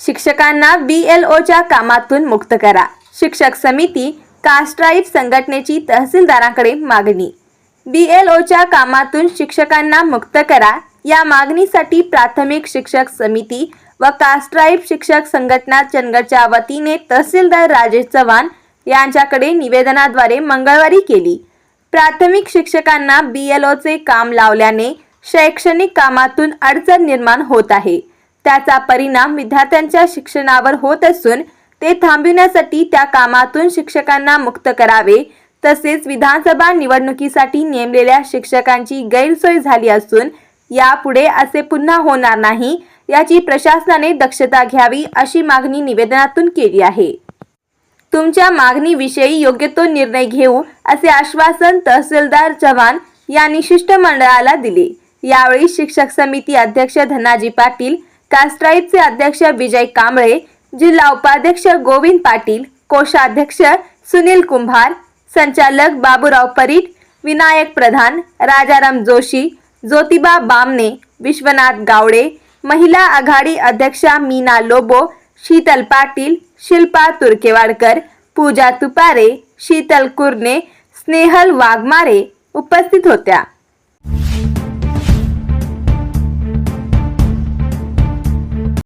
शिक्षकांना बी एल ओच्या कामातून मुक्त करा. शिक्षक समिती कास्ट्राईफ संघटनेची तहसीलदारांकडे मागणी. बी एल ओच्या कामातून शिक्षकांना मुक्त करा. या मागणीसाठी प्राथमिक शिक्षक समिती व कास्ट्राईफ शिक्षक संघटना चंदगडच्या वतीने तहसीलदार राजेश चव्हाण यांच्याकडे निवेदनाद्वारे मंगळवारी केली. प्राथमिक शिक्षकांना बी एल ओचे काम लावल्याने शैक्षणिक कामातून अडचण निर्माण होत आहे. त्याचा परिणाम विद्यार्थ्यांच्या शिक्षणावर होत असून ते थांबविण्यासाठी त्या कामातून शिक्षकांना मुक्त करावे. तसेच विधानसभा निवडणुकीसाठी नेमलेल्या शिक्षकांची गैरसोय झाली असून यापुढे असे पुन्हा होणार नाही याची प्रशासनाने दक्षता घ्यावी अशी मागणी निवेदनातून केली आहे. तुमच्या मागणीविषयी योग्य तो निर्णय घेऊ असे आश्वासन तहसीलदार चव्हाण यांनी शिष्टमंडळाला दिले. यावेळी शिक्षक समिती अध्यक्ष धनाजी पाटील कास्ट्राईबचे अध्यक्ष विजय कांबळे जिल्हा उपाध्यक्ष गोविंद पाटील कोषाध्यक्ष सुनील कुंभार संचालक बाबूराव परीट विनायक प्रधान राजाराम जोशी ज्योतिबा बामने विश्वनाथ गावडे महिला आघाडी अध्यक्षा मीना लोबो शीतल पाटील शिल्पा तुर्केवाडकर पूजा तुपारे शीतल कुर्णे स्नेहल वाघमारे उपस्थित होत्या.